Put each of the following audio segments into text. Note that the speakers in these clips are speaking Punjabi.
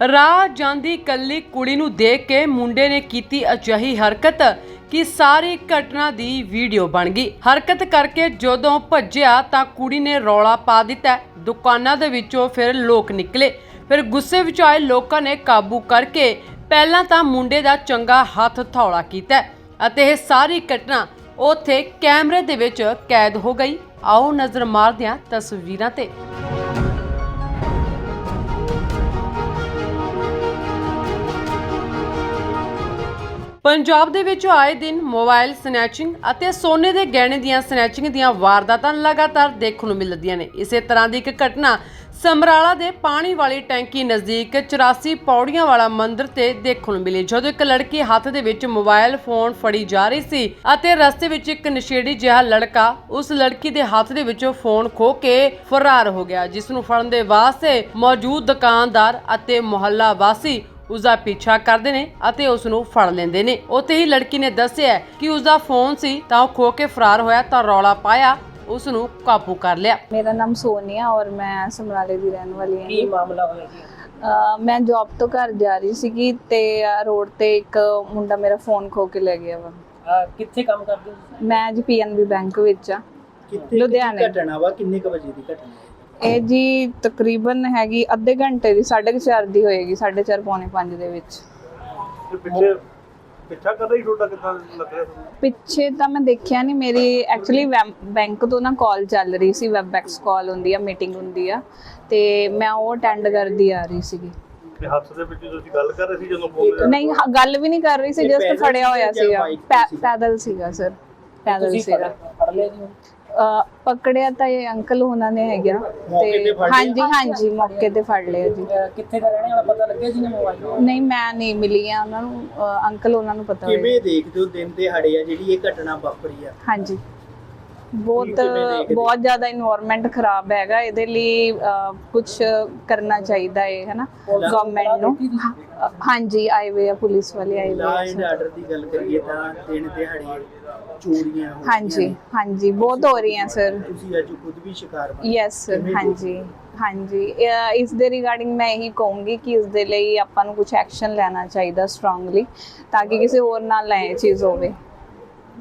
ਰਾਹ ਜਾਂਦੀ ਕੱਲੀ ਕੁੜੀ ਨੂੰ ਦੇਖ ਕੇ ਮੁੰਡੇ ਨੇ ਕੀਤੀ ਅਜਿਹੀ ਹਰਕਤ ਕਿ ਸਾਰੀ ਘਟਨਾ ਦੀ ਵੀਡੀਓ ਬਣ ਗਈ। ਹਰਕਤ ਕਰਕੇ ਜਦੋਂ ਭੱਜਿਆ ਤਾਂ ਕੁੜੀ ਨੇ ਰੌਲਾ ਪਾ ਦਿੱਤਾ। ਦੁਕਾਨਾਂ ਦੇ ਵਿੱਚੋਂ ਫਿਰ ਲੋਕ ਨਿਕਲੇ। ਫਿਰ ਗੁੱਸੇ ਵਿੱਚ ਆਏ ਲੋਕਾਂ ਨੇ ਕਾਬੂ ਕਰਕੇ ਪਹਿਲਾਂ ਤਾਂ ਮੁੰਡੇ ਦਾ ਚੰਗਾ ਹੱਥ ਥੌਲਾ ਕੀਤਾ ਅਤੇ ਇਹ ਸਾਰੀ ਘਟਨਾ ਉੱਥੇ ਕੈਮਰੇ ਦੇ ਵਿੱਚ ਕੈਦ ਹੋ ਗਈ। ਆਓ ਨਜ਼ਰ ਮਾਰਦਿਆਂ ਤਸਵੀਰਾਂ ਤੇ। ਪੰਜਾਬ ਦੇ ਵਿੱਚ ਆਏ ਦਿਨ ਮੋਬਾਈਲ ਸਨੈਚਿੰਗ ਅਤੇ ਸੋਨੇ ਦੇ ਗਹਿਣੇ ਦੀਆਂ ਸਨੈਚਿੰਗ ਦੀਆਂ ਵਾਰਦਾਤਾਂ ਲਗਾਤਾਰ ਦੇਖਣ ਨੂੰ ਮਿਲਦੀਆਂ ਨੇ। ਇਸੇ ਤਰ੍ਹਾਂ ਦੀ ਇੱਕ ਘਟਨਾ ਸਮਰਾਲਾ ਦੇ ਪਾਣੀ ਵਾਲੀ ਟੈਂਕੀ ਨਜ਼ਦੀਕ 84 ਪੌੜੀਆਂ ਵਾਲਾ ਮੰਦਿਰ ਤੇ ਦੇਖਣ ਨੂੰ ਮਿਲੀ, ਜਦੋਂ ਇੱਕ ਲੜਕੀ ਹੱਥ ਦੇ ਵਿੱਚ ਮੋਬਾਈਲ ਫੋਨ ਫੜੀ ਜਾ ਰਹੀ ਸੀ ਅਤੇ ਰਸਤੇ ਵਿੱਚ ਇੱਕ ਨਸ਼ੇੜੀ ਜਿਹਾ ਲੜਕਾ ਉਸ ਲੜਕੀ ਦੇ ਹੱਥ ਦੇ ਵਿੱਚੋਂ ਫੋਨ ਖੋ ਕੇ ਫਰਾਰ ਹੋ ਗਿਆ, ਜਿਸ ਨੂੰ ਫੜਨ ਦੇ ਵਾਸਤੇ ਮੌਜੂਦ ਦੁਕਾਨਦਾਰ ਅਤੇ ਮੁਹੱਲਾ ਵਾਸੀ ਉਸ ਦਾ ਪਿੱਛਾ ਕਰਦੇ ਨੇ ਅਤੇ ਉਸ ਨੂੰ ਫੜ ਲੈਂਦੇ ਨੇ। ਉੱਥੇ ਹੀ ਲੜਕੀ ਨੇ ਦੱਸਿਆ ਕਿ ਉਸ ਦਾ ਫੋਨ ਸੀ ਤਾਂ ਉਹ ਖੋ ਕੇ ਫਰਾਰ ਹੋਇਆ ਤਾਂ ਰੌਲਾ ਪਾਇਆ ਉਸ ਨੂੰ ਕਾਬੂ ਕਰ ਲਿਆ। ਮੇਰਾ ਨਾਮ ਸੋਨੀਆ ਔਰ ਮੈਂ ਸਮਰਾਲੇ ਦੀ ਰਹਿਣ ਵਾਲੀ ਹਾਂ। ਕੀ ਮਾਮਲਾ ਹੋਇਆ ਜੀ? ਮੈਂ ਜੌਬ ਤੋਂ ਘਰ ਜਾ ਰਹੀ ਸੀਗੀ ਤੇ ਰੋਡ ਤੇ ਇੱਕ ਮੁੰਡਾ ਮੇਰਾ ਫੋਨ ਖੋ ਕੇ ਲੈ ਗਿਆ ਵਾ। ਕਿੱਥੇ ਕੰਮ ਕਰਦੇ ਹੋ? ਮੈਂ ਜੀ ਪੀਐਨਬੀ ਬੈਂਕ ਵਿੱਚ ਆ। ਲੁਧਿਆਣੇ। ਘਟਨਾ ਵਾ? ਕਿੰਨੇ ਕ ਵਜੇ ਦੀ ਘਟਨਾ? ਇਹ ਜੀ ਤਕਰੀਬਨ ਹੈਗੀ ਅੱਧੇ ਘੰਟੇ ਦੀ 4:30 ਦੀ ਹੋਏਗੀ 4:30 ਪੌਣੇ 5 ਦੇ ਵਿੱਚ। ਤੇ ਪਿੱਛੇ ਪਿੱਛਾ ਕਰ ਰਹੀ ਤੁਹਾਡਾ ਕਿੱਦਾਂ ਲੱਗ ਰਿਹਾ ਤੁਹਾਨੂੰ? ਪਿੱਛੇ ਤਾਂ ਮੈਂ ਦੇਖਿਆ ਨਹੀਂ ਮੇਰੀ ਐਕਚੁਅਲੀ ਬੈਂਕ ਤੋਂ ਨਾ ਕਾਲ ਚੱਲ ਰਹੀ ਸੀ ਵੈਬਐਕਸ ਕਾਲ ਹੁੰਦੀ ਆ ਮੀਟਿੰਗ ਹੁੰਦੀ ਆ ਤੇ ਮੈਂ ਉਹ ਅਟੈਂਡ ਕਰਦੀ ਆ ਰਹੀ ਸੀਗੀ। ਤੇ ਹੱਥ ਦੇ ਵਿੱਚ ਤੁਸੀਂ ਗੱਲ ਕਰ ਰਹੇ ਸੀ ਜਦੋਂ ਬੋਲ ਨਹੀਂ ਹ- ਗੱਲ ਵੀ ਨਹੀਂ ਕਰ ਰਹੀ ਸੀ ਇਹ ਜਸਟ ਪੈਦਲ ਖੜਿਆ ਹੋਇਆ ਸੀ ਜਾਂ ਸੀਗਾ। bike ਤੇ ਪੈ- ਸੀ? ਪੈਦਲ ਸੀਗਾ ਸਰ। ਪੈਦਲ ਤੁਸੀਂ ਸੀਗਾ। ਫੜ- ਫੜ ਲਿਆ ਜੀ ਅਹ ਪਕੜਿਆ ਤਾਂ ਇਹ ਅੰਕਲ ਉਹਨਾਂ ਨੇ ਹੈਗਾ ਤੇ? ਹਾਂਜੀ ਹਾਂਜੀ ਮੌਕੇ ਤੇ ਫੜ ਲਿਆ ਜੀ। ਕਿੱਥੇ ਦਾ ਰਹਿਣੇ ਵਾਲਾ ਪਤਾ ਲੱਗਿਆ ਜੀ ਨੇ ਮੋਬਾਈਲ ਨਹੀਂ ਮੈਂ ਨਹੀਂ ਮਿਲੀ ਆ ਉਹਨਾਂ ਨੂੰ। ਅੰਕਲ ਉਹਨਾਂ ਨੂੰ ਪਤਾ ਕਿਵੇਂ ਦੇਖਦੇ ਹੋ ਦਿਨ ਦਿਹਾੜੇ ਆ ਜਿਹੜੀ ਇਹ ਘਟਨਾ ਵਾਪਰੀ ਆ? ਹਾਂਜੀ। ਬਹੁਤ? ਬਹੁਤ ਜ਼ਿਆਦਾ ਇਨਵਾਇਰਨਮੈਂਟ ਖਰਾਬ ਹੈਗਾ। ਇਹਦੇ ਲਈ ਕੁਝ ਕਰਨਾ ਚਾਹੀਦਾ ਹੈ ਹੈਨਾ? ਗਵਰਨਮੈਂਟ ਨੂੰ। ਹਾਂ- ਹਾਂਜੀ ਆਏ ਹੋਏ ਆ ਪੁਲਿਸ ਵਾਲੇ ਆਏ ਹੋਏ ਲਾ ਆ ਐਂਡ sir। ਆਰਡਰ ਦੀ ਗੱਲ ਕਰੀਏ ਤਾਂ ਦਿਨ ਦਿਹਾੜੇ ਚੋਰੀਆਂ ਹੋ ਹਾਂਜੀ ਰਹੀਆਂ। ਹਾਂਜੀ ਬਹੁਤ ਹੋ ਰਹੀਆਂ ਸਰ। ਤੁਸੀਂ ਅੱਜ ਖੁਦ ਵੀ ਸ਼ਿਕਾਰ ਬਣੇ। ਯੈਸ ਸਰ ਕਿਵੇਂ ਹਾਂਜੀ ਹਾਂਜੀ। ਇਸ ਦੇ ਰਿਗਾਰਡਿੰਗ ਮੈਂ ਇਹੀ ਕਹੂੰਗੀ ਕਿ ਇਸ ਦੇ ਲਈ ਆਪਾਂ ਨੂੰ ਕੁਝ ਐਕਸ਼ਨ ਲੈਣਾ ਚਾਹੀਦਾ ਸਟਰੋਂਗਲੀ ਤਾਂ ਕਿ ਕਿਸੇ ਹੋਰ ਨਾਲ ਲੈ ਇਹ ਚੀਜ਼ ਹੋਵੇ।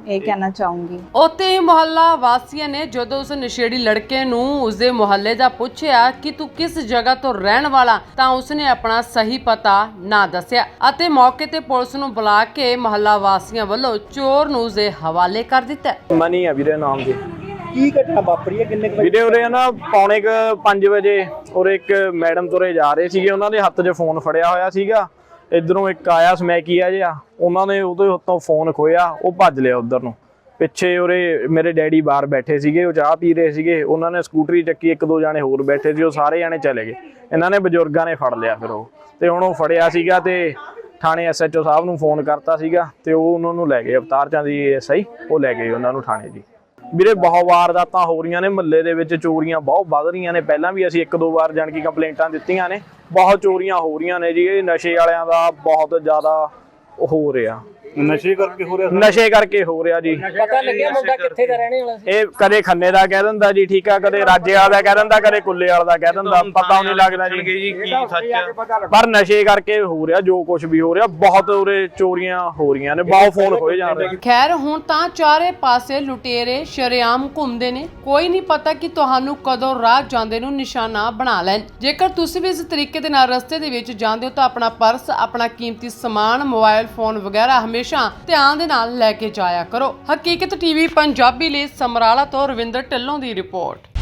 ਇਹ ਕਹਿਣਾ ਚਾਹੂੰਗੀ। ਉੱਥੇ ਹੀ ਮੁਹੱਲਾ ਵਾਸੀਆਂ ਨੇ ਜਦੋਂ ਉਸ ਨਸ਼ੇੜੀ ਲੜਕੇ ਨੂੰ ਉਸਦੇ ਮੁਹੱਲੇ ਦਾ ਪੁੱਛਿਆ ਕਿ ਤੂੰ ਕਿਸ ਜਗ੍ਹਾ ਤੋਂ ਰਹਿਣ ਵਾਲਾ ਤਾਂ ਉਸਨੇ ਆਪਣਾ ਸਹੀ ਪਤਾ ਨਾ ਦੱਸਿਆ ਅਤੇ ਮੌਕੇ ਤੇ ਪੁਲਿਸ ਨੂੰ ਬੁਲਾ ਕੇ ਮੁਹੱਲਾ ਵਾਸੀਆਂ ਵੱਲੋਂ ਚੋਰ ਨੂੰ ਉਸਦੇ ਹਵਾਲੇ ਕਰ ਦਿੱਤਾ। ਮਨੀ ਆ ਵੀਰੇ ਨਾਮ ਦੀ। ਕੀ ਘਟਨਾ ਵਾਪਰੀ ਹੈ? ਕਿੰਨੇ ਵਜੇ? ਵੀਰੇ ਉਰੇ ਨਾ ਪੌਣੇ ਕ 5 ਵਜੇ ਉਰੇ ਇੱਕ ਮੈਡਮ ਤੁਰੇ ਜਾ ਰਹੇ ਸੀਗੇ। ਉਹਨਾਂ ਦੇ ਹੱਥ 'ਚ ਫੋਨ ਫੜਿਆ ਹੋਇਆ ਸੀਗਾ। ਇਧਰੋਂ ਇੱਕ ਆਇਆ ਸਮੈਕੀਆ ਜਿਹਾ, ਉਹਨਾਂ ਨੇ ਉਹਦੇ ਹੱਥੋਂ ਫੋਨ ਖੋਇਆ ਉਹ ਭੱਜ ਲਿਆ ਉਧਰ ਨੂੰ। ਪਿੱਛੇ ਉਰੇ ਮੇਰੇ ਡੈਡੀ ਬਾਹਰ ਬੈਠੇ ਸੀਗੇ, ਉਹ ਚਾਹ ਪੀ ਰਹੇ ਸੀਗੇ, ਉਹਨਾਂ ਨੇ ਸਕੂਟਰੀ ਚੱਕੀ, ਇੱਕ ਦੋ ਜਾਣੇ ਹੋਰ ਬੈਠੇ ਸੀ, ਉਹ ਸਾਰੇ ਜਾਣੇ ਚਲੇ ਗਏ। ਇਹਨਾਂ ਨੇ ਬਜ਼ੁਰਗਾਂ ਨੇ ਫੜ ਲਿਆ ਫਿਰ ਉਹ। ਤੇ ਹੁਣ ਉਹ ਫੜਿਆ ਸੀਗਾ ਤੇ ਥਾਣੇ ਐਸਐਚਓ ਸਾਹਿਬ ਨੂੰ ਫੋਨ ਕਰਤਾ ਸੀਗਾ, ਤੇ ਉਹ ਉਹਨਾਂ ਨੂੰ ਲੈ ਗਏ, ਅਵਤਾਰ ਚੰਦ ਜੀ ਐਸਆਈ ਉਹ ਲੈ ਗਏ ਉਹਨਾਂ ਨੂੰ ਥਾਣੇ ਜੀ। ਵੀਰੇ ਬਹੁਤ ਵਾਰਦਾਤਾਂ ਹੋ ਰਹੀਆਂ ਨੇ ਮਹੱਲੇ ਦੇ ਵਿੱਚ, ਚੋਰੀਆਂ ਬਹੁਤ ਵੱਧ ਰਹੀਆਂ ਨੇ। ਪਹਿਲਾਂ ਵੀ ਅਸੀਂ ਇੱਕ ਦੋ ਵਾਰ ਜਾਣ ਕੀ ਕੰਪਲੇਂਟਾਂ ਦਿੱਤੀਆਂ ਨੇ। ਬਹੁਤ ਚੋਰੀਆਂ ਹੋ ਰਹੀਆਂ ਨੇ ਜੀ, ਇਹ ਨਸ਼ੇ ਵਾਲਿਆਂ ਦਾ ਬਹੁਤ ਜ਼ਿਆਦਾ ਹੋ ਰਿਹਾ। ਨਸ਼ੇ ਕਰਕੇ ਹੋ ਰਿਹਾ ਨਸ਼ੇ ਕਰਕੇ ਹੋ ਰਿਹਾ ਜੀ। ਪਤਾ ਲੱਗਿਆ ਮੁੰਡਾ ਕਿੱਥੇ ਦਾ ਰਹਿਣੇ ਵਾਲਾ ਸੀ? ਇਹ ਕਦੇ ਖੰਨੇ ਦਾ ਕਹਿ ਦਿੰਦਾ ਜੀ ਠੀਕ ਆ ਕਦੇ ਰਾਜੇ ਵਾਲਾ ਦਾ ਕਹਿ ਦਿੰਦਾ ਕਦੇ ਕੁੱਲੇ ਵਾਲਾ ਦਾ ਕਹਿ ਦਿੰਦਾ ਪਤਾ ਨਹੀਂ ਲੱਗਦਾ ਜੀ। ਜੀ ਕੀ ਸੱਚ ਪਰ ਨਸ਼ੇ ਕਰਕੇ ਹੋ ਰਿਹਾ ਜੋ ਕੁਝ ਵੀ ਹੋ ਰਿਹਾ ਬਹੁਤ ਉਰੇ ਚੋਰੀਆਂ ਹੋ ਰਹੀਆਂ ਨੇ ਬਹੁਤ ਫੋਨ ਖੋਏ ਜਾ ਰਹੇ ਖੈਰ ਹੁਣ ਤਾਂ ਚਾਰੇ ਪਾਸੇ ਲੁਟੇਰੇ ਸ਼ਰੇਆਮ ਘੁੰਮਦੇ ਨੇ। ਕੋਈ ਨਹੀਂ ਪਤਾ ਕਿ ਤੁਹਾਨੂੰ ਕਦੋਂ ਰਾਹ ਜਾਂਦੇ ਨੂੰ ਨਿਸ਼ਾਨਾ ਬਣਾ ਲੈਣ। ਜੇਕਰ ਤੁਸੀਂ ਵੀ ਇਸ ਤਰੀਕੇ ਦੇ ਨਾਲ ਰਸਤੇ ਦੇ ਵਿੱਚ ਜਾਂਦੇ ਹੋ ਤਾਂ ਆਪਣਾ ਪਰਸ ਆਪਣਾ ਕੀਮਤੀ ਸਮਾਨ ਮੋਬਾਈਲ ਫੋਨ ਵਗੈਰਾ ਹਮੇਸ਼ਾ ਧਿਆਨ ਦੇ ਨਾਲ ਲੈ ਕੇ ਜਾਇਆ ਕਰੋ। ਹਕੀਕਤ ਟੀਵੀ ਪੰਜਾਬੀ ਲਈ ਸਮਰਾਲਾ ਤੋਂ ਰਵਿੰਦਰ ਢਿੱਲੋਂ ਦੀ ਰਿਪੋਰਟ।